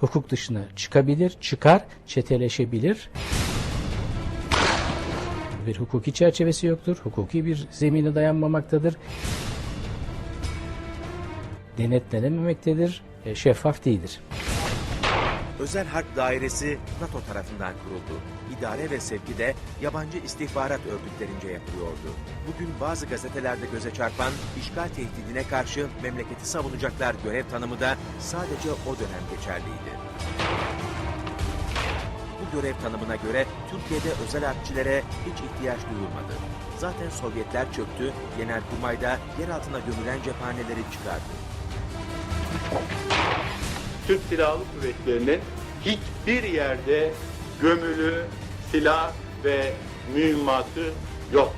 hukuk dışına çıkabilir, çıkar, çeteleşebilir. Bir hukuki çerçevesi yoktur, hukuki bir zemine dayanmamaktadır. Denetlenememektedir, e, şeffaf değildir. Özel Harp Dairesi NATO tarafından kuruldu. İdare ve sevki de yabancı istihbarat örgütlerince yapılıyordu. Bugün bazı gazetelerde göze çarpan işgal tehdidine karşı memleketi savunacaklar görev tanımı da sadece o dönem geçerliydi. Bu görev tanımına göre Türkiye'de özel harpçilere hiç ihtiyaç duyulmadı. Zaten Sovyetler çöktü, Genelkurmay da yer altına gömülen cephaneleri çıkardı. Türk Silahlı Kuvvetleri'nin hiçbir yerde gömülü silah ve mühimmatı yok.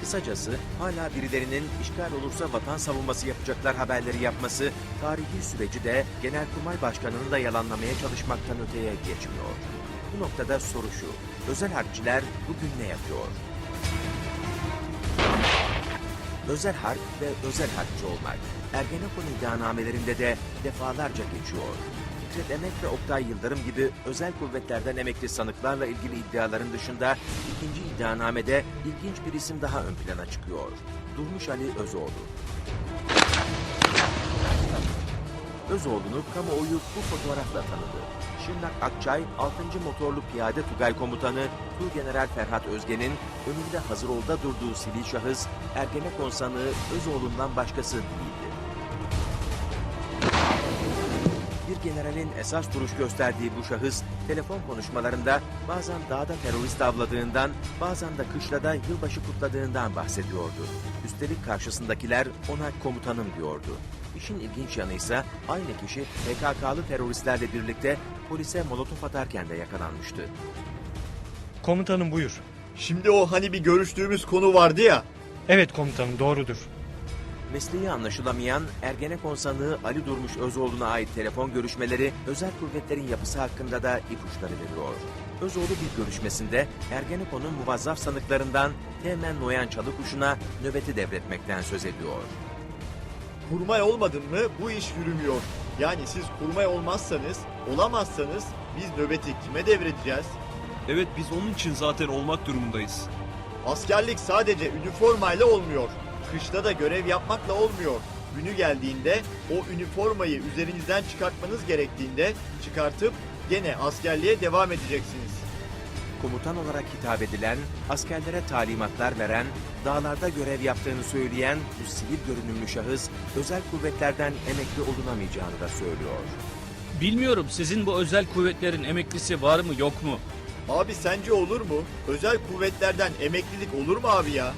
Kısacası hala birilerinin işgal olursa vatan savunması yapacaklar haberleri yapması tarihi süreci de Genelkurmay Başkanı'nı da yalanlamaya çalışmaktan öteye geçmiyor. Bu noktada soru şu, özel harpçiler bugün ne yapıyor? Özel harp ve özel harpçi olmak Ergenekon iddianamelerinde de defalarca geçiyor. Fikret Emek ve Oktay Yıldırım gibi özel kuvvetlerden emekli sanıklarla ilgili iddiaların dışında ikinci iddianamede ilginç bir isim daha ön plana çıkıyor. Durmuş Ali Özoğlu. Özoğlu'nu kamuoyu bu fotoğrafla tanıdı. Şırnak Akçay 6. Motorlu Piyade Tugay Komutanı Tuğgeneral Ferhat Özgen'in önünde hazır olda durduğu sivil şahıs Ergenekon sanığı Özoğlu'ndan başkası değildi. Bir generalin esas duruş gösterdiği bu şahıs telefon konuşmalarında bazen dağda terörist avladığından bazen de kışlada yılbaşı kutladığından bahsediyordu. Üstelik karşısındakiler ona komutanım diyordu. İşin ilginç yanı ise aynı kişi PKK'lı teröristlerle birlikte polise molotof atarken de yakalanmıştı. Komutanım buyur. Şimdi o hani bir görüştüğümüz konu vardı ya. Evet komutanım doğrudur. Mesleği anlaşılamayan Ergenekon sanığı Ali Durmuş Özoğlu'na ait telefon görüşmeleri özel kuvvetlerin yapısı hakkında da ipuçları veriyor. Özoğlu bir görüşmesinde Ergenekon'un muvazzaf sanıklarından Teğmen Noyan Çalıkuşu'na nöbeti devretmekten söz ediyor. Kurmay olmadın mı bu iş yürümüyor. Yani siz kurmay olmazsanız, olamazsanız biz nöbeti kime devredeceğiz? Evet biz onun için zaten olmak durumundayız. Askerlik sadece üniformayla olmuyor. Kışta da görev yapmakla olmuyor. Günü geldiğinde o üniformayı üzerinizden çıkartmanız gerektiğinde çıkartıp gene askerliğe devam edeceksiniz. Komutan olarak hitap edilen, askerlere talimatlar veren, dağlarda görev yaptığını söyleyen bu sivil görünümlü şahıs özel kuvvetlerden emekli olunamayacağını da söylüyor. Bilmiyorum sizin bu özel kuvvetlerin emeklisi var mı yok mu? Abi sence olur mu? Özel kuvvetlerden emeklilik olur mu abi ya?